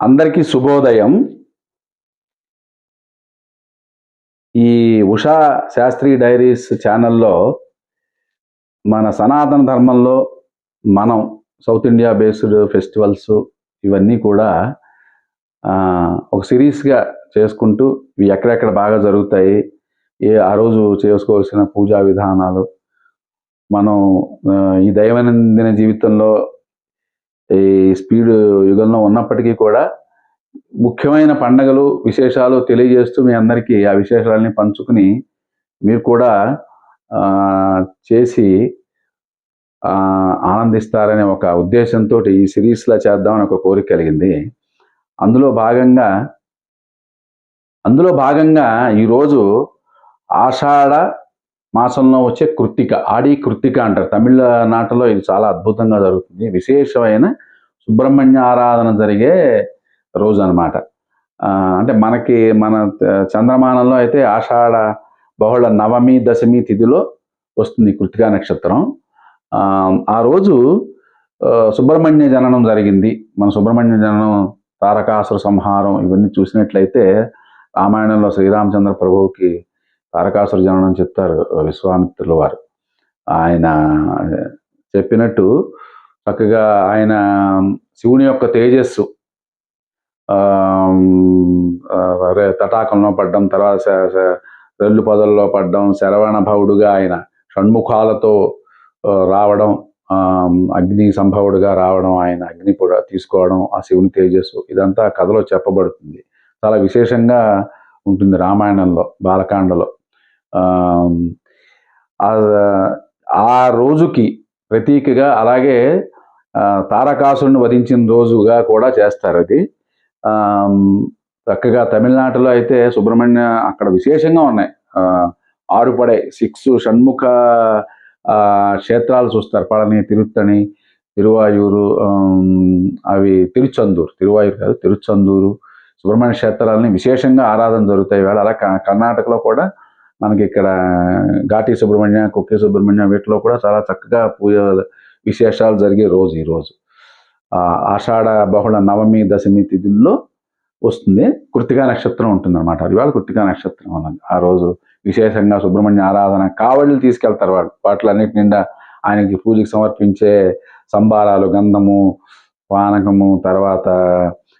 అందరికీ శుభోదయం. ఈ ఉషా శాస్త్రి డైరీస్ ఛానల్లో మన సనాతన ధర్మంలో మనం సౌత్ ఇండియా బేస్డ్ ఫెస్టివల్స్ ఇవన్నీ కూడా ఒక సిరీస్గా చేసుకుంటూ ఇవి ఎక్కడెక్కడ బాగా జరుగుతాయి ఏ ఆ రోజు చేసుకోవాల్సిన పూజా విధానాలు మనం ఈ దైనందిన జీవితంలో ఈ స్పీడ్ యుగంలో ఉన్నప్పటికీ కూడా ముఖ్యమైన పండగలు విశేషాలు తెలియజేస్తూ మీ అందరికీ ఆ విశేషాలని పంచుకుని మీరు కూడా చేసి ఆనందిస్తారనే ఒక ఉద్దేశంతో ఈ సిరీస్లా చేద్దామని ఒక కోరిక కలిగింది. అందులో భాగంగా అందులో భాగంగా ఈరోజు ఆషాఢ మాసంలో వచ్చే కృత్తిక ఆడి కృత్తిక అంటారు. తమిళనాటలో ఇది చాలా అద్భుతంగా జరుగుతుంది. విశేషమైన సుబ్రహ్మణ్య ఆరాధన జరిగే రోజు అనమాట అంటే మనకి మన చంద్రమానంలో అయితే ఆషాఢ బహుళ నవమి దశమి తిథిలో వస్తుంది కృతికా నక్షత్రం. ఆ, రోజు సుబ్రహ్మణ్య జననం జరిగింది. మన సుబ్రహ్మణ్య జననం తారకాసుర సంహారం ఇవన్నీ చూసినట్లయితే రామాయణంలో శ్రీరామచంద్ర ప్రభువుకి తారకాసుర జననం చెప్తారు విశ్వామిత్రుల వారు. ఆయన చెప్పినట్టు చక్కగా ఆయన శివుని యొక్క తేజస్సు తటాకంలో పడ్డం తర్వాత రెల్లు పొదల్లో పడ్డం శరవణభవుడుగా ఆయన షణ్ముఖాలతో రావడం అగ్ని సంభవుడుగా రావడం ఆయన అగ్ని కూడా తీసుకోవడం ఆ శివుని తేజస్సు ఇదంతా కథలో చెప్పబడుతుంది. చాలా విశేషంగా ఉంటుంది రామాయణంలో బాలకాండలో. ఆ- రోజుకి ప్రతీకగా అలాగే తారకాసురుని వధించిన రోజుగా కూడా చేస్తారు అది. చక్కగా తమిళనాడులో అయితే సుబ్రహ్మణ్య అక్కడ విశేషంగా ఉన్నాయి. ఆరుపడే సిక్స్ షణ్ముఖ క్షేత్రాలు చూస్తారు. పళని తిరుత్తణి తిరువాయూరు అవి తిరుచందూరు తిరువాయూరు కాదు తిరుచందూరు సుబ్రహ్మణ్య క్షేత్రాలని విశేషంగా ఆరాధన జరుగుతాయి. వేళ అలా కర్ణాటకలో కూడా మనకి ఇక్కడ ఘాటి సుబ్రహ్మణ్య కుక్కి సుబ్రహ్మణ్య వీటిలో కూడా చాలా చక్కగా పూజ విశేషాలు జరిగే రోజు ఈరోజు ఆషాఢ బహుళ నవమి దశమి తిథిలో వస్తుంది. కృతికా నక్షత్రం ఉంటుంది అనమాట ఇవాళ కృతికా నక్షత్రం అన్నది ఆ రోజు విశేషంగా సుబ్రహ్మణ్య ఆరాధన కావళ్ళు తీసుకెళ్తారు వాడు. వాటిలన్నిటి నిండా ఆయనకి పూజకి సమర్పించే సంబారాలు గంధము పానకము తర్వాత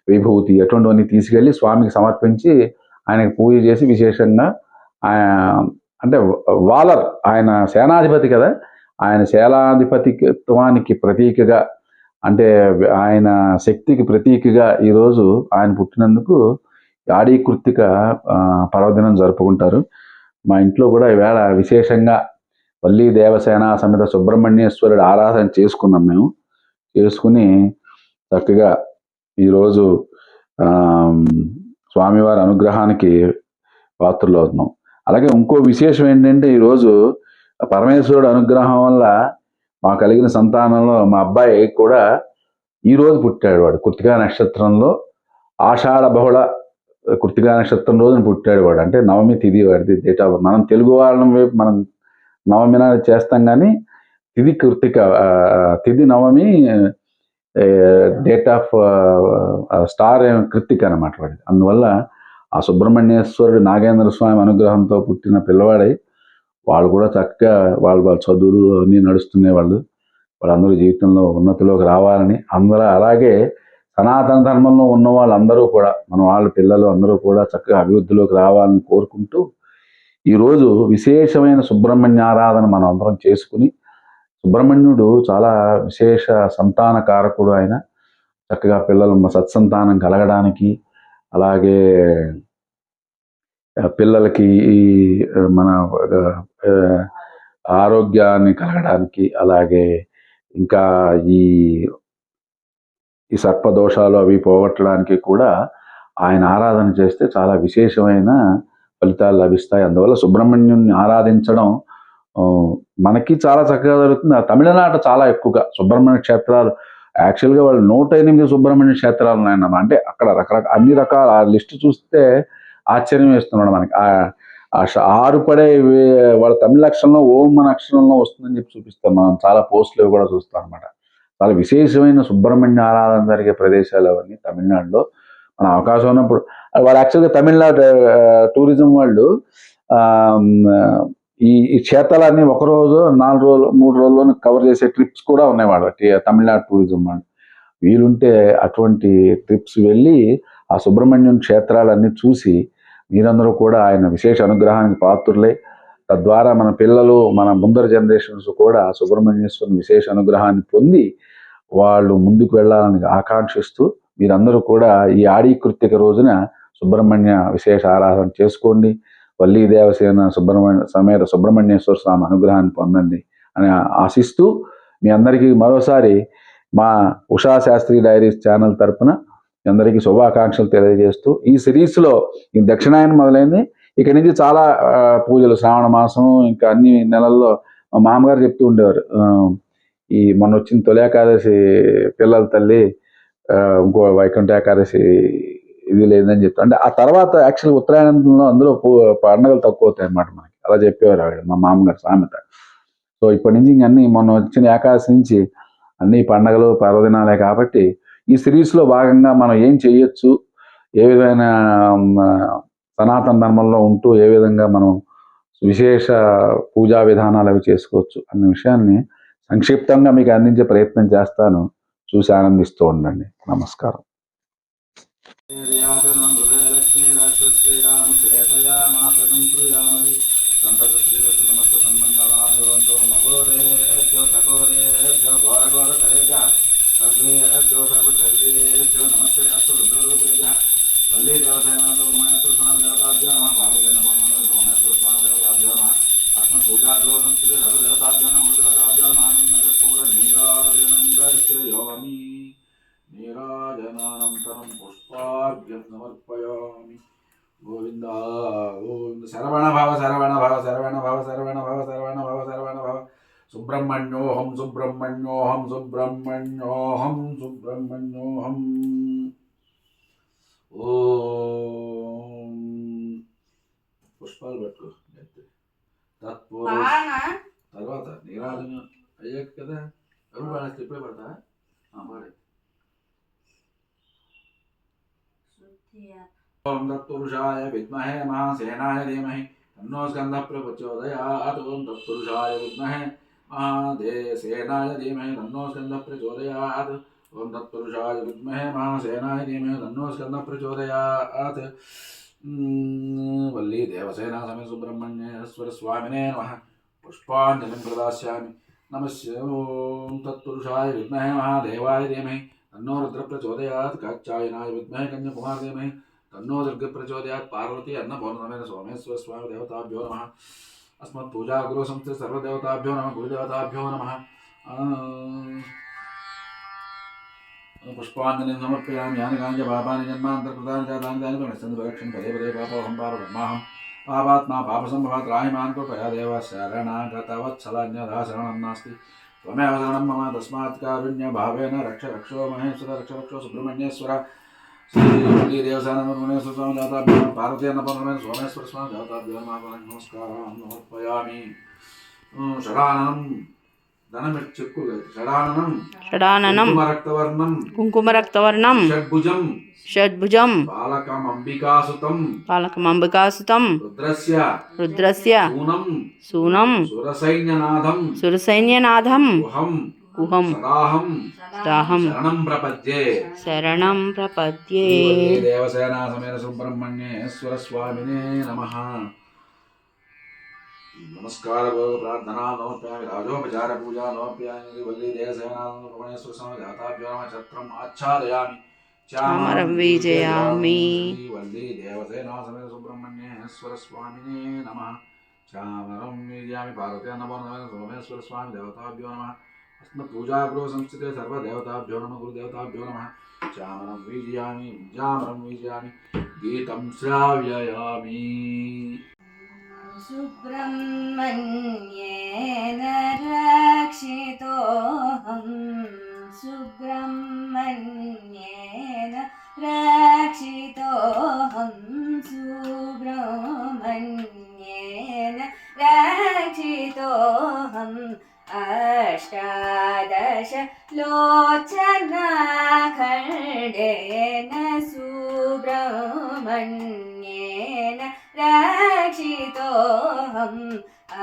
విభూతి ఎటువంటివన్నీ తీసుకెళ్ళి స్వామికి సమర్పించి ఆయనకు పూజ చేసి విశేషంగా అంటే వాలర్ ఆయన సేనాధిపతి కదా. ఆయన సేనాధిపతిత్వానికి ప్రతీకగా అంటే ఆయన శక్తికి ప్రతీకగా ఈరోజు ఆయన పుట్టినందుకు ఆడి కృత్తిక పర్వదినం జరుపుకుంటారు. మా ఇంట్లో కూడా ఈవేళ విశేషంగా వల్లి దేవసేన సమేత సుబ్రహ్మణ్యేశ్వరుడు ఆరాధన చేసుకున్నాం మేము. చేసుకుని చక్కగా ఈరోజు స్వామివారి అనుగ్రహానికి పాత్రలు అవుతున్నాం అలాగే ఇంకో విశేషం ఏంటంటే ఈరోజు పరమేశ్వరుడు అనుగ్రహం వల్ల మా కలిగిన సంతానంలో మా అబ్బాయి కూడా ఈరోజు పుట్టాడు వాడు. కృతికా నక్షత్రంలో ఆషాఢ బహుళ కృతికా నక్షత్రం రోజున పుట్టాడు వాడు. అంటే నవమి తిథి వాడిది. డేట్ ఆఫ్ మనం తెలుగు వాళ్ళం వైపు మనం నవమి చేస్తాం కానీ తిది కృతిక తిది తిథి నవమి డేట్ ఆఫ్ స్టార్ కృతిక అనమాట వాడిది. అందువల్ల ఆ సుబ్రహ్మణ్యేశ్వరుడు నాగేంద్ర స్వామి అనుగ్రహంతో పుట్టిన పిల్లవాడై వాళ్ళు కూడా చక్కగా వాళ్ళు వాళ్ళ చదువులు అన్నీ నడుస్తున్నాయి వాళ్ళు. వాళ్ళందరూ జీవితంలో ఉన్నతిలోకి రావాలని అందరూ అలాగే సనాతన ధర్మంలో ఉన్న వాళ్ళందరూ కూడా మన వాళ్ళ పిల్లలు అందరూ కూడా చక్కగా అభివృద్ధిలోకి రావాలని కోరుకుంటూ ఈరోజు విశేషమైన సుబ్రహ్మణ్య ఆరాధన మనం అందరం చేసుకుని సుబ్రహ్మణ్యుడు చాలా విశేష సంతాన కారకుడు ఆయన. చక్కగా పిల్లలు సత్సంతానం కలగడానికి అలాగే పిల్లలకి ఈ మన ఆరోగ్యాన్ని కలగడానికి అలాగే ఇంకా ఈ ఈ సర్పదోషాలు అవి పోగొట్టడానికి కూడా ఆయన ఆరాధన చేస్తే చాలా విశేషమైన ఫలితాలు లభిస్తాయి. అందువల్ల సుబ్రహ్మణ్యుని ఆరాధించడం మనకి చాలా చక్కగా జరుగుతుంది. తమిళనాట తమిళనాడు చాలా ఎక్కువగా. సుబ్రహ్మణ్య క్షేత్రాలు యాక్చువల్గా వాళ్ళు నూట ఎనిమిది సుబ్రహ్మణ్య క్షేత్రాలు ఉన్నాయన్నమాట. అంటే అక్కడ రకరకాల అన్ని రకాల ఆ లిస్ట్ చూస్తే ఆశ్చర్యం వేస్తున్నాడు మనకి. ఆ ఆరు పడే వాళ్ళ తమిళ అక్షరంలో ఓం మన అక్షరంలో వస్తుందని చెప్పి చూపిస్తాం మనం. చాలా పోస్టులు కూడా చూస్తాం అనమాట చాలా విశేషమైన సుబ్రహ్మణ్య ఆరాధన జరిగే ప్రదేశాలు అవన్నీ తమిళనాడులో మన అవకాశం ఉన్నప్పుడు. వాళ్ళు యాక్చువల్గా తమిళనాడు టూరిజం వాళ్ళు ఈ ఈ క్షేత్రాలన్నీ ఒక రోజు నాలుగు రోజులు మూడు రోజుల్లోనే కవర్ చేసే ట్రిప్స్ కూడా ఉన్నాయి వాళ్ళు తమిళనాడు టూరిజం వాళ్ళు. వీలుంటే అటువంటి ట్రిప్స్ వెళ్ళి ఆ సుబ్రహ్మణ్యం క్షేత్రాలన్నీ చూసి మీరందరూ కూడా ఆయన విశేష అనుగ్రహానికి పాత్రులే తద్వారా మన పిల్లలు మన ముందర జనరేషన్స్ కూడా సుబ్రహ్మణ్యేశ్వరుని విశేష అనుగ్రహాన్ని పొంది వాళ్ళు ముందుకు వెళ్ళాలని ఆకాంక్షిస్తూ మీరందరూ కూడా ఈ ఆడి కృత్తిక రోజున సుబ్రహ్మణ్య విశేష ఆరాధన చేసుకోండి. వల్లీ దేవసేన సుబ్రహ్మణ్య సమేత సుబ్రహ్మణ్యేశ్వర స్వామి అనుగ్రహాన్ని పొందండి అని ఆశిస్తూ మీ అందరికీ మరోసారి మా ఉషా శాస్త్రి డైరీస్ ఛానల్ తరపున మీ అందరికీ శుభాకాంక్షలు తెలియజేస్తూ ఈ సిరీస్లో ఈ దక్షిణాయనం మొదలైంది. ఇక నుంచి చాలా పూజలు శ్రావణ మాసం ఇంకా అన్ని నెలల్లో మా మామగారు చెప్తూ ఉండేవారు. ఈ మొన్న వచ్చిన తొలి ఏకాదశి పిల్లల తల్లి ఇంకో వైకుంఠ ఏకాదశి ఇది లేదని చెప్తా అంటే ఆ తర్వాత యాక్చువల్ ఉత్తరాయణంలో అందులో పూ- పండగలు తక్కువ అవుతాయి అన్నమాట మనకి. అలా చెప్పేవారు ఆవిడ మా మామగారు సామెత. సో ఇప్పటి నుంచి ఇంక అన్ని మొన్న వచ్చిన ఏకాశి నుంచి అన్ని పండగలు పర్వదినాలే కాబట్టి ఈ సిరీస్లో భాగంగా మనం ఏం చేయొచ్చు ఏ విధమైన సనాతన ధర్మంలో ఉంటూ ఏ విధంగా మనం విశేష పూజా విధానాలు అవి చేసుకోవచ్చు అన్న విషయాన్ని సంక్షిప్తంగా మీకు అందించే ప్రయత్నం చేస్తాను. చూసి ఆనందిస్తూ ఉండండి. నమస్కారం. क्षेत्रयामुयामासंप्रयामहि संसदश्रीकृष्णनमस्तसन्मङ्गलानिवन्तो मघोरेभ्यो सघोरेभ्यो घोरघोरतरेभ्यः सर्वेभ्यो सर्वसर्वेभ्यो नमस्ते, अस्तु रुद्ररूपेभ्यः। वल्लीदेवसेनामयत्र स्वामिदेवताभ्यो नमः। पार्वतेन भवनमयत्र स्वामिदेवताभ्यो नमः। अस्मत्पूजागोसंस्कृते सर्वदेवताभ्यो नमो। देवताभ्यो नमः। नीराजनानन्तरं पुष्पाभ्यः समर्प గోవింద గోవింద శరవణ భవ శరవణ భవ శరవణ భవ శరవణ భవ శరవణ భవ శరవణ భవ సుబ్రహ్మణ్యోహం సుబ్రహ్మణ్యోహం సుబ్రహ్మణ్యోహం సుబ్రహ్మణ్యోహం ఓం పుష్పాలు పట్టుకో తత్పూర్వ పాడనా తర్వాత నీరాజన అయ్యాక కదా ఎవరు పాడేస్తే ఇప్పుడే పడతా పాడే ॐ तत्पुरुषाय विद्महे महासेनाय धीमहि। तन्नो स्कन्दः प्रचोदयात् ॐ तत्पुरुषाय विद्महे महादेसेनाय धीमहि, तन्नो स्कन्दः प्रचोदयात् ॐ तत्पुरुषाय विद्महे महासेनाय धीमहि, तन्नो स्कन्दः प्रचोदयात्। वल्ली देवसेना समे सुब्रह्मण्येश्वरस्वामिने नमः। पुष्पाञ्जलिं प्रदास्यामि। नमस्य ॐ तत्पुरुषाय विद्महे महादेवाय धीमहि। तन्नो रुद्रप्रचोदयात् काच्चायनाय विद्महे कन्याकुमार धीमहि। तन्नो दुर्गप्रचोदयात् पार्वती अन्न अन्नपूर्णमेन सोमेश्वर स्वामी देवताभ्यो नमः अस्मत्पूजागुरु संस्थे सर्वदेवताभ्यो नमः, गुरुदेवताभ्यो नमः। पुष्पाञ्जलिं समर्पयामि यानि गाञ्जपापानि जन्मान्तर्कृतानि जातानि तानि परिणच्छन्ति भगक्षन् पदे पदे पापोऽहं पापब्रह्माहं पापात्मा पापसम्भवात् राहि माँ कृपया देव शरणगतवत्सलान्यथा शरणं नास्ति। त्वमेव शरणं मम तस्मात् कारुण्यभावेन रक्ष रक्षो महेश्वर, रक्ष रक्षो सुब्रह्मण्येश्वर। శ్రీ దేవసాన భువనేశ్వర స్వామి దాతాభ్యం పార్వతీ అన్నపూర్ణమైన సోమేశ్వర స్వామి దాతాభ్యం నమస్కారం సమర్పయామి షడానం ధనమిచ్చక్కు షడానం షడానం రక్తవర్ణం కుంకుమ రక్తవర్ణం షడ్భుజం షడ్భుజం బాలకం అంబికాసుతం బాలకం అంబికాసుతం రుద్రస్య రుద్రస్య సూనం సూనం సురసైన్యనాథం సురసైన్యనాథం కుహం కుహం సదాహం దాహం శరణం ప్రపద్యే శరణం ప్రపద్యే దేవసేనా సమేత సుబ్రహ్మణ్యేశ్వర స్వామినే నమ నమస్కార భోగ ప్రార్థనా నమస్కారం రాజోపచార పూజా నమస్కారం వల్లి దేవసేనా సుబ్రహ్మణ్యేశ్వర స్వామి దాతాభ్యో నమ ఛత్రం ఆచ్ఛాదయామి చామరం వీజయామి. వల్లి దేవసేనా సమేత సుబ్రహ్మణ్యేశ్వర స్వామినే నమ చామరం వీజయామి పూజాగృహ సంస్థితే సర్వదేవతాభ్యో నమ గురుదేవతాభ్యో నమ. శ్యామలం విజయామి విద్యామలం విజయామి గీతం శ్రావ్యయామి. సుబ్రహ్మణ్యేన రక్షితో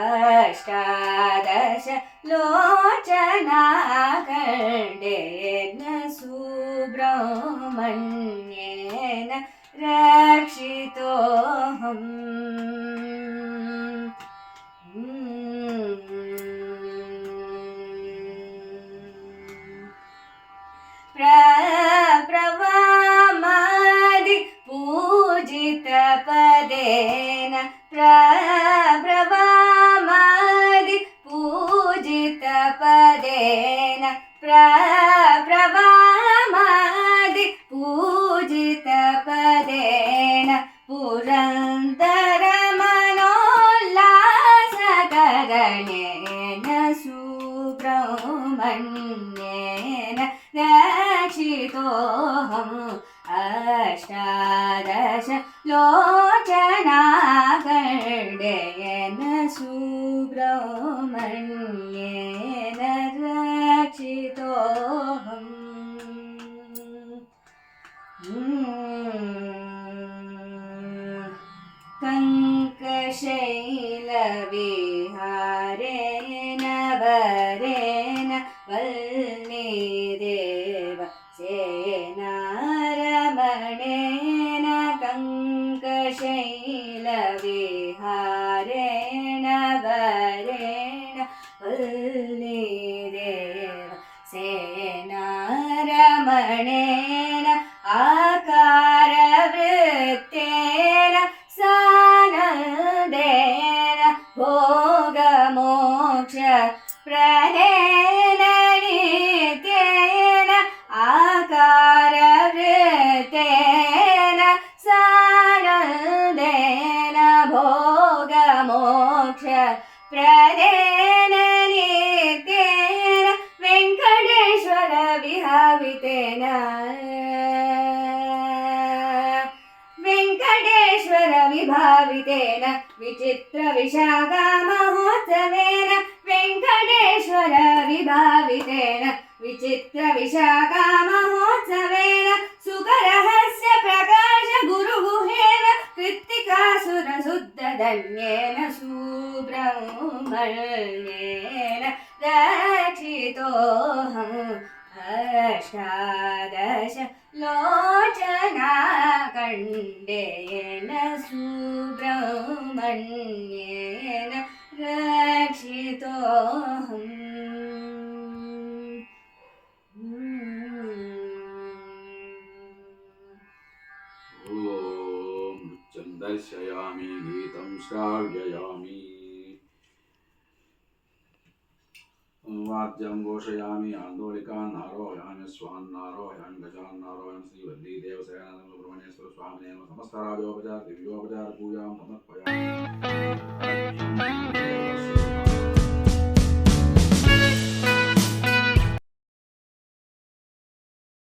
अष्टादश लोचनाखण्डेन सुब्रह्मण्येन रक्षितोऽहम्। प्रवामादि पूजितपदेन ലോകം അഷ്ടാദശ ലോചനാകടയന സുബ്രഹ്മണ്യേന രക്ഷിതോഹം കങ്കശൈലവിഹാരേ భావితేన వెంకటేశ్వర విభావితేన విచిత్ర విశాఖా మహోత్సవేన వెంకటేశ్వర విభావితేన విచిత్ర విశాఖా మహోత్సవేన సుఖరహస్య ప్రకాశ గురుగుహేన కృత్తికాసుర శుద్ధ ధన్యేన శూబ్రహ్మణ్యేన రక్షితోహం ദശാദശ ലോചന കണ്ടേന സുബ്രഹ്മണ്യേന രക്ഷിതോഹം ഓം നൃത്യം ദർശയാമി ഗീതം ശ്രാവയാമി वाद्यं घोषयामि आन्दोलिकान् आरोहयामि स्वान् आरोहयामि गजान् आरोहयामि श्रीवल्लीदेवसेनां सुब्रह्मण्येश्वर स्वामिने समस्तराजोपचार दिव्योपचार पूजां समर्पयामि।